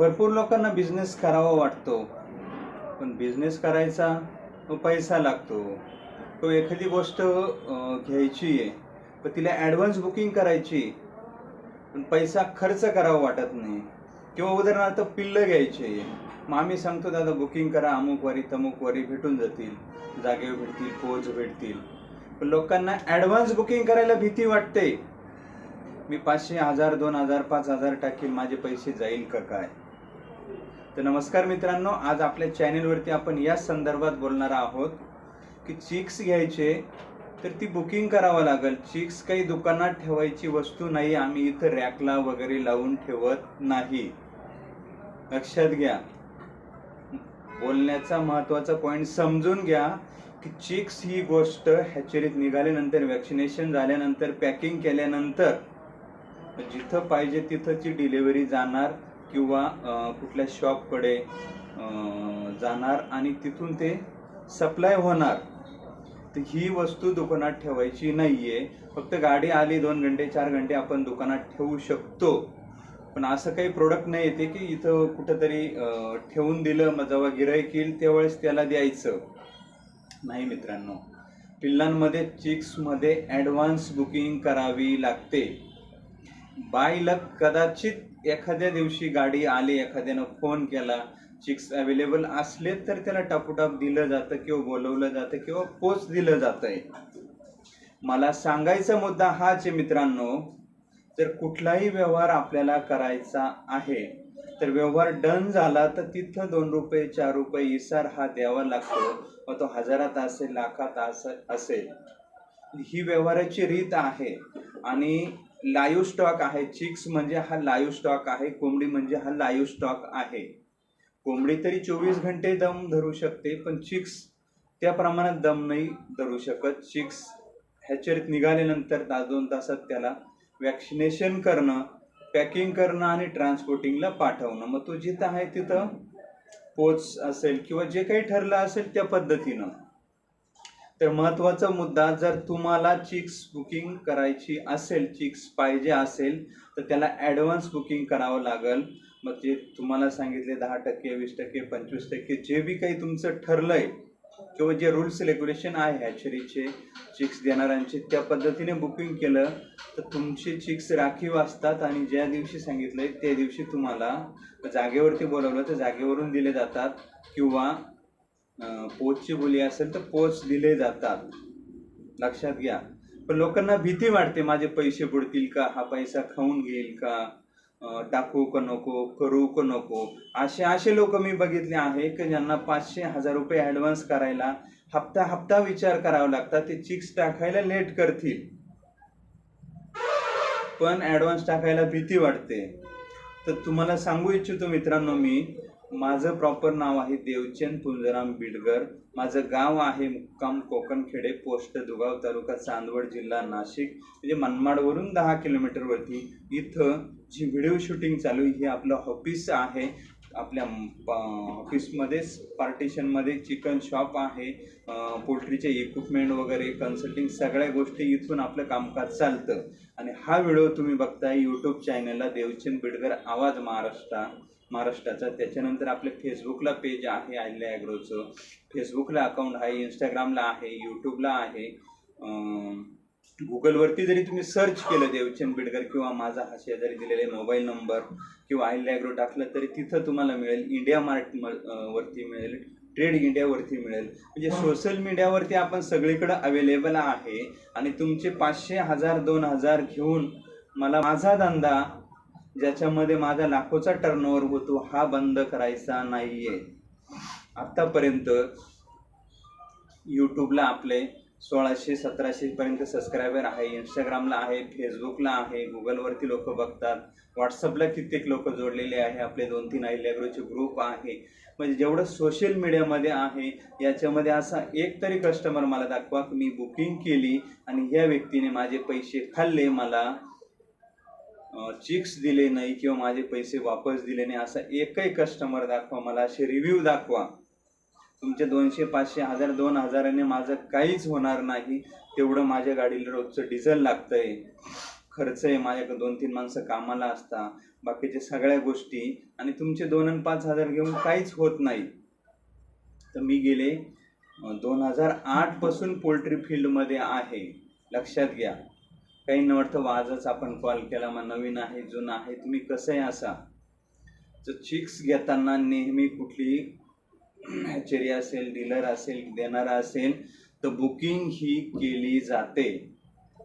भरपूर लोकांना बिझनेस करावा वाटतो. पण बिझनेस करायचा पैसा लागतो. तो एखादी गोष्ट घ्यायची आहे पण तिला ॲडव्हान्स बुकिंग करायची पण पैसा खर्च करावा वाटत नाही. किंवा उदाहरणार्थ पिल्लं घ्यायची आहे. मग आम्ही सांगतो दादा बुकिंग करा अमुक वारी तमुक वारी भेटून जातील. जागे भेटतील पोच भेटतील. पण लोकांना ॲडव्हान्स बुकिंग करायला भीती वाटते. मी पाचशे हजार दोन हजार पाच हजार टाकील माझे पैसे जाईल का काय? तर नमस्कार मित्रांनो आज आपल्या चॅनेलवरती आपण या संदर्भात बोलणार आहोत की चिक्स घ्यायचे तर ती बुकिंग करावं लागेल. चिक्स काही दुकानात ठेवायची वस्तू नाही आम्ही इथं रॅकला वगैरे लावून ठेवत नाही. लक्षात घ्या. बोलण्याचा महत्त्वाचा पॉईंट समजून घ्या की चिक्स ही गोष्ट हॅचरीत निघाल्यानंतर वॅक्सिनेशन झाल्यानंतर पॅकिंग केल्यानंतर जिथं पाहिजे तिथंची डिलिव्हरी जाणार किंवा कुठल्या शॉपकडे जाणार आणि तिथून ते सप्लाय होणार तर ही वस्तू दुकानात ठेवायची नाही आहे फक्त गाडी आली दोन घंटे चार घंटे आपण दुकानात ठेवू शकतो. पण असं काही प्रोडक्ट नाही येते की इथं कुठंतरी ठेवून दिलं मग जेव्हा गिरायक येईल त्यावेळेस त्याला द्यायचं. नाही मित्रांनो पिल्लांमध्ये चिक्समध्ये ॲडव्हान्स बुकिंग करावी लागते. बाय लक कदाचित एखाद्या दिवशी गाडी आली एखाद्यानं फोन केला चिक्स अवेलेबल असले तर त्याला टापूटाप दिलं जातं किंवा बोलवलं जातं किंवा पोच दिलं जातंय. मला सांगायचा मुद्दा हाच आहे मित्रांनो जर कुठलाही व्यवहार आपल्याला करायचा आहे तर व्यवहार डन झाला तर तिथं दोन रुपये चार रुपये इसार हा द्यावा लागतो मग तो हजारात असेल लाखात असेल. ही व्यवहाराची रीत आहे आणि लाईव्ह स्टॉक आहे. चिक्स म्हणजे हा लाईव्ह स्टॉक आहे. कोंबडी म्हणजे हा लाईव्ह स्टॉक आहे. कोंबडी तरी चोवीस घंटे दम धरू शकते पण चिक्स त्या प्रमाणात दम नाही धरू शकत. चिक्स ह्याच्यात निघाल्यानंतर तास दोन तासात त्याला वॅक्सिनेशन करणं पॅकिंग करणं आणि ट्रान्सपोर्टिंगला पाठवणं. मग तो जिथं आहे तिथं पोच असेल किंवा जे काही ठरलं असेल त्या पद्धतीनं. तर महत्त्वाचा मुद्दा जर तुम्हाला चिक्स बुकिंग करायची असेल चिक्स पाहिजे असेल तर त्याला ॲडव्हान्स बुकिंग करावं लागेल. मग ते तुम्हाला सांगितले दहा टक्के वीस टक्के पंचवीस टक्के जे बी काही तुमचं ठरलं आहे किंवा जे रूल्स रेग्युलेशन आहे हॅचरीचे चिक्स देणाऱ्यांचे त्या पद्धतीने बुकिंग केलं तर तुमचे चिक्स राखीव असतात आणि ज्या दिवशी सांगितलं आहे त्या दिवशी तुम्हाला जागेवरती बोलवलं तर जागेवरून दिले जातात. किंवा पोचची बोली असेल तर पोच दिले जातात. लक्षात घ्या. पण लोकांना भीती वाटते माझे पैसे बुडतील का? हा पैसा खाऊन घेईल का? टाकू का नको? करू का नको? असे असे लोक मी बघितले आहे की ज्यांना पाचशे हजार रुपये ॲडव्हान्स करायला हप्ता हप्ता विचार करावा लागतात. ते चिक्स टाकायला लेट करतील. पण ॲडव्हान्स टाकायला भीती वाटते. तर तुम्हाला सांगू इच्छितो मित्रांनो मी माझं प्रॉपर नाव आहे देवचंद पुंजराम बिडगर. माझं गाव आहे मुक्काम कोकणखेडे पोस्ट दुगाव तालुका चांदवड जिल्हा नाशिक. म्हणजे मनमाडवरून दहा किलोमीटरवरती इथं जी व्हिडिओ शूटिंग चालू आहे हे आपलं ऑफिस आहे. आपल्या ऑफिसमध्ये पार्टिशनमध्ये चिकन शॉप आहे. पोल्ट्रीचे इक्विपमेंट वगैरे कन्सल्टिंग सगळ्या गोष्टी इथून आपलं कामकाज चालतं. आणि हा व्हिडिओ तुम्ही बघताय यूट्यूब चॅनलला देवचंद बिडगर आवाज महाराष्ट्र. महाराष्ट्राचा. त्याच्यानंतर आपल्या फेसबुकला पेज आहे आहिल्या ॲग्रोचं. फेसबुकला अकाउंट आहे इंस्टाग्रामला आहे यूट्यूबला आहे. गुगलवरती जरी तुम्ही सर्च केलं देवचंद बिडकर किंवा माझा हा शेजारी दिलेले मोबाईल नंबर किंवा आहिल्या ॲग्रो टाकलं तरी तिथं तुम्हाला मिळेल. इंडिया मार्ट वरती मिळेल. ट्रेड इंडियावरती मिळेल. म्हणजे सोशल मीडियावरती आपण सगळीकडे अवेलेबल आहे. आणि तुमचे पाचशे हजार दोन हजार घेऊन मला माझा धंदा ज्याच्यामध्ये माझा लाखोचा टर्नओव्हर होतो हा बंद करायचा नाहीये. आतापर्यंत यूट्यूबला आपले सोळाशे सतराशे पर्यंत सबस्क्रायबर आहे इंस्टाग्रामला आहे फेसबुकला आहे गुगलवरती लोक बघतात व्हॉट्सअपला कित्येक लोक जोडलेले आहे आपले दोन तीन अहिल्याग्रोचे ग्रुप आहे. म्हणजे जेवढं सोशल मीडियामध्ये आहे याच्यामध्ये असा एक तरी कस्टमर मला दाखवा की मी बुकिंग केली आणि ह्या व्यक्तीने माझे पैसे खाल्ले मला. चिक्स दिले नाही किंवा माझे पैसे वापस दिले नाही असा एकही कस्टमर दाखवा मला असे रिव्ह्यू दाखवा. तुमचे दोनशे पाचशे हजार दोन हजाराने माझं काहीच होणार नाही. तेवढं माझ्या गाडीला रोजचं डिझेल लागतंय. खर्च आहे माझ्याकडे दोन तीन माणसं कामाला असता बाकीच्या सगळ्या गोष्टी आणि तुमचे दोन आणि पाच हजार घेऊन काहीच होत नाही. तर मी गेले दोन हजार आठपासून पोल्ट्री फील्डमध्ये आहे. लक्षात घ्या. काही न वाटतं आजच आपण कॉल केला मग नवीन आहे जुना आहे तुम्ही कसंही असा? तर चिक्स घेताना नेहमी कुठली हॅचेरी असेल डीलर असेल देणारा असेल तर बुकिंग ही केली जाते.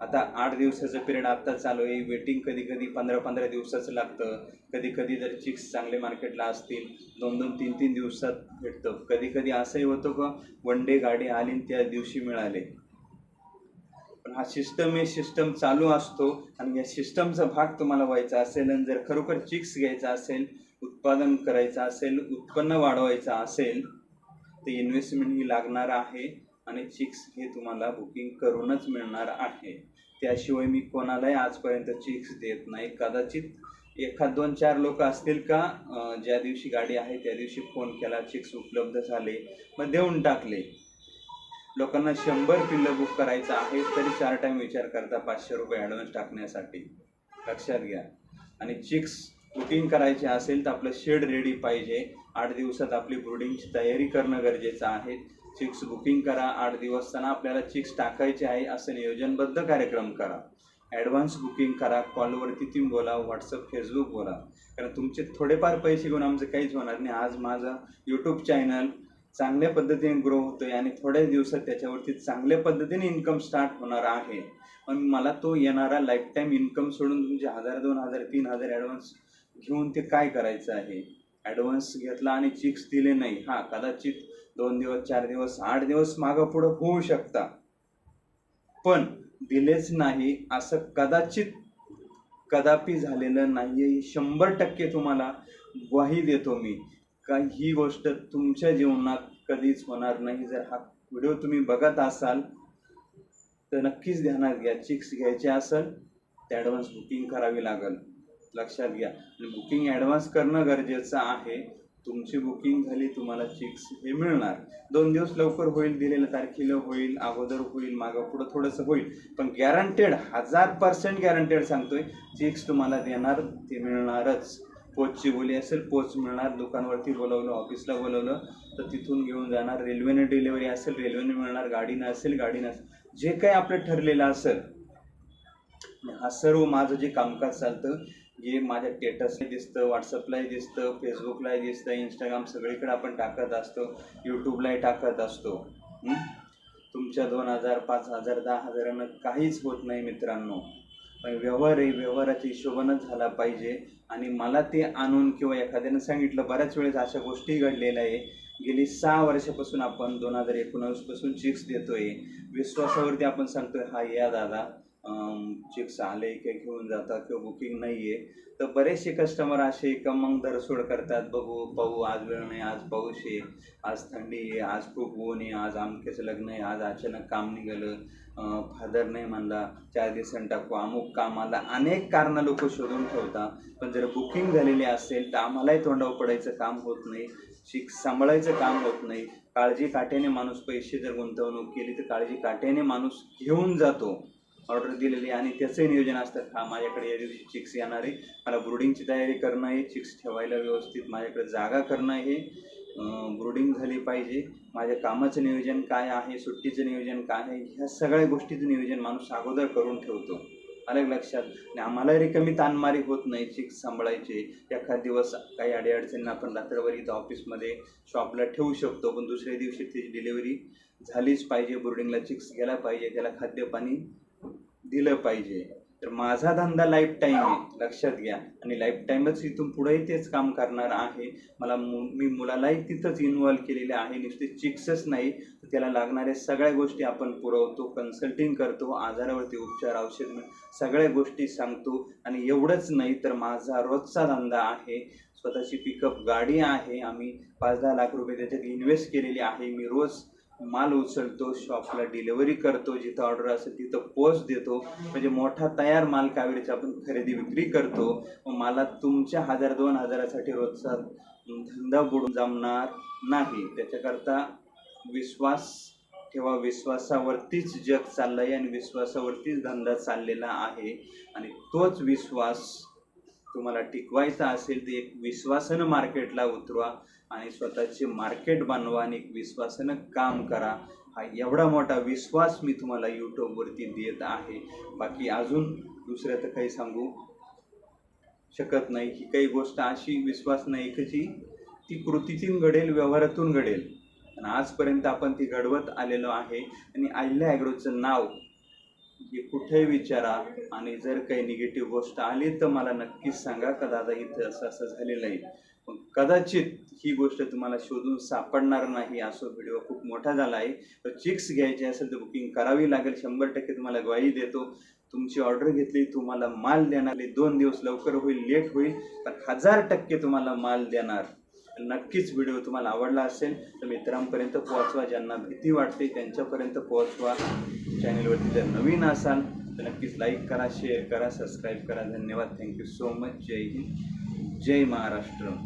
आता आठ दिवसाचं पिरियड आत्ता चालू आहे. वेटिंग कधी कधी पंधरा पंधरा दिवसाचं लागतं. कधी कधी जर चिक्स चांगले मार्केटला असतील दोन दोन तीन तीन दिवसात भेटतं. कधी कधी असंही होतं का वन डे गाडी आली आणि त्या दिवशी मिळाले. पण हा सिस्टम हे सिस्टम चालू असतो आणि या सिस्टमचा भाग तुम्हाला व्हायचा असेल आणि जर खरोखर चिक्स घ्यायचा असेल उत्पादन करायचं असेल उत्पन्न वाढवायचं असेल तर इन्व्हेस्टमेंट ही लागणार आहे आणि चिक्स हे तुम्हाला बुकिंग करूनच मिळणार आहे. त्याशिवाय मी कोणालाही आजपर्यंत चिक्स देत नाही. कदाचित एखाद दोन चार लोक असतील का ज्या दिवशी गाडी आहे त्या दिवशी फोन केला चिक्स उपलब्ध झाले मग देऊन टाकले. लोकांना शंभर पिल्लं बुक करायचं आहे तरी चार टाईम विचार करता पाचशे रुपये ॲडव्हान्स टाकण्यासाठी. लक्षात घ्या. आणि चिक्स बुकिंग करायचे असेल तर आपलं शेड रेडी पाहिजे. आठ दिवसात आपली ब्रुडिंगची तयारी करणं गरजेचं आहे. चिक्स बुकिंग करा आठ दिवस त्यांना आपल्याला चिक्स टाकायचे आहे असं नियोजनबद्ध कार्यक्रम करा. ॲडव्हान्स बुकिंग करा कॉलवरती तुम्ही बोला व्हॉट्सअप फेसबुक बोला. कारण तुमचे थोडेफार पैसे घेऊन आमचं काहीच होणार नाही. आज माझं यूट्यूब चॅनल चांगल्या पद्धतीने ग्रो होतोय आणि थोड्याच दिवसात त्याच्यावरती चांगल्या पद्धतीने इन्कम स्टार्ट होणार आहे. पण मला तो येणारा लाईफ टाईम इन्कम सोडून तुमचे हजार दोन हजार तीन हजार ॲडव्हान्स घेऊन ते काय करायचं आहे? ॲडव्हान्स घेतला आणि चिक्स दिले नाही. हा कदाचित दोन दिवस चार दिवस आठ दिवस मागं पुढं होऊ शकता. पण दिलेच नाही असं कदाचित कदापि झालेलं नाही शंभर टक्के तुम्हाला ग्वाही देतो मी. का ही गोष्ट तुमच्या जीवनात कधीच होणार नाही. जर हा व्हिडिओ तुम्ही बघत असाल तर नक्कीच ध्यानात घ्या चिक्स घ्यायचे असेल तर ॲडव्हान्स बुकिंग करावी लागेल. लक्षात घ्या. आणि बुकिंग ॲडव्हान्स करणं गरजेचं आहे. तुमची बुकिंग झाली तुम्हाला चिक्स हे मिळणार. दोन दिवस लवकर होईल दिलेल्या तारखेला होईल अगोदर होईल मागं पुढं थोडंसं होईल. पण गॅरंटेड हजार पर्सेंट गॅरंटेड सांगतोय चिक्स तुम्हाला देणार ते मिळणारच. पोचची बोली असेल पोच मिळणार. दुकानवरती बोलवलं ऑफिसला बोलवलं तर तिथून घेऊन जाणार. रेल्वेने डिलिव्हरी असेल रेल्वेने मिळणार. गाडीनं असेल गाडीनं असेल. जे काही आपलं ठरलेलं असेल. हा सर्व माझं जे कामकाज चालतं जे माझ्या स्टेटसला दिसतं व्हॉट्सअपलाही दिसतं फेसबुकलाही दिसतं इंस्टाग्राम सगळीकडे आपण टाकत असतो यूट्यूबलाही टाकत असतो. तुमच्या दोन हजार पाच हजार दहा हजारानं काहीच होत नाही मित्रांनो. व्यवहार आहे व्यवहाराच्या हिशोबानंच झाला पाहिजे. आणि मला ते आणून किंवा एखाद्यानं सांगितलं बऱ्याच वेळेस अशा गोष्टी घडलेल्या आहे. गेली सहा वर्षापासून आपण दोन हजार एकोणावीसपासून चिक्स देतोय. विश्वासावरती आपण सांगतोय हा या दादा चिक्स आले की घेऊन जातात किंवा बुकिंग नाही आहे तर बरेचसे कस्टमर असे का मग धरसोड करतात. बघू पाहू आज वेळ नाही आज पाऊस आहे आज थंडी आहे आज खूप ऊन आहे आज आमक्याचं लग्न आहे आज अचानक काम निघालं फादर नाही म्हणला चार दिवसांनी टाकू अमुक काम आला अनेक कारणं लोक शोधून ठेवतात. पण जर बुकिंग झालेली असेल तर आम्हालाही तोंडावर पडायचं काम होत नाही शिक सांभाळायचं काम होत नाही. काळजी काट्याने माणूस पैसे जर गुंतवणूक केली तर काळजी काट्याने माणूस घेऊन जातो. ऑर्डर दिलेली आणि त्याचंही नियोजन असतं. हा माझ्याकडे या दिवशी चिक्स येणार आहे. मला ब्रुडिंगची तयारी करणं आहे. चिक्स ठेवायला व्यवस्थित माझ्याकडे जागा करणं आहे. ब्रुडिंग झाली पाहिजे. माझ्या कामाचं नियोजन काय आहे? सुट्टीचं नियोजन काय आहे? ह्या सगळ्या गोष्टीचं नियोजन माणूस अगोदर करून ठेवतो. अलग लक्षात. आणि आम्हाला रिकमी ताणमारी होत नाही चिक्स सांभाळायचे. एखाद दिवस काही अडीअडचणींना आपण रात्रभर इथं ऑफिसमध्ये शॉपला ठेवू शकतो पण दुसऱ्या दिवशी त्याची डिलिव्हरी झालीच पाहिजे. बोर्डिंगला चिक्स गेला पाहिजे. त्याला खाद्यपाणी दिलं पाहिजे. तर माझा धंदा लाईफ टाईम आहे लक्षात घ्या. आणि लाईफ टाईमच इथून पुढेही तेच काम करणार आहे. मला मु मी मुलालाही तिथंच इन्व्हॉल्व केलेले आहे. नुसते चिक्सच नाही तर त्याला लागणाऱ्या सगळ्या गोष्टी आपण पुरवतो कन्सल्टिंग करतो आजारावरती उपचार औषध सगळ्या गोष्टी सांगतो. आणि एवढंच नाही तर माझा रोजचा धंदा आहे. स्वतःची पिकअप गाडी आहे. आम्ही पाच दहा लाख रुपये त्याच्यात इन्व्हेस्ट केलेली आहे. मी रोज माल उचलतो शॉपला डिलिव्हरी करतो जिथं ऑर्डर असेल तिथं पोच देतो. म्हणजे मोठा तयार माल कावेरीचा आपण खरेदी विक्री करतो. मग मला तुमच्या हजार दोन हजारासाठी रोजचा धंदा बुडून जमणार नाही. त्याच्याकरता विश्वास ठेवा. विश्वासावरतीच जग चाललं आहे आणि विश्वासावरतीच धंदा चाललेला आहे. आणि तोच विश्वास तुम्हाला टिकवायचा असेल तर एक विश्वासानं मार्केटला उतरवा. आणि स्वतःचे मार्केट बनवा आणि विश्वासानं काम करा. हा एवढा मोठा विश्वास मी तुम्हाला यूट्यूबवरती देत आहे. बाकी अजून दुसरं तर काही सांगू शकत नाही. ही काही गोष्ट अशी विश्वास नाही की जी ती कृतीतून घडेल व्यवहारातून घडेल. आणि आजपर्यंत आपण ती घडवत आलेलो आहे. आणि आयल्या ॲग्रोचं नाव हे कुठेही विचारा. आणि जर काही निगेटिव्ह गोष्ट आली तर मला नक्कीच सांगा का दादा इथं असं असं झालेलं आहे. कदाचित ही गोष्ट तुम्हाला शोधून सापडणार नाही असो व्हिडिओ खूप मोठा झाला आहे. तर चिक्स घ्यायचे असेल तर बुकिंग करावी लागेल. शंभर टक्के तुम्हाला ग्वाही देतो. तुमची ऑर्डर घेतली तुम्हाला माल देणार. दोन दिवस लवकर होईल लेट होईल पण हजार टक्के तुम्हाला माल देणार. नक्कीच व्हिडिओ तुम्हाला आवडला असेल तर मित्रांपर्यंत पोहोचवा. ज्यांना भीती वाटते त्यांच्यापर्यंत पोहोचवा. चॅनलवरती जर नवीन असाल तर नक्कीच लाईक करा शेअर करा सबस्क्राईब करा. धन्यवाद. थँक्यू सो मच जय हिंद. जय महाराष्ट्र.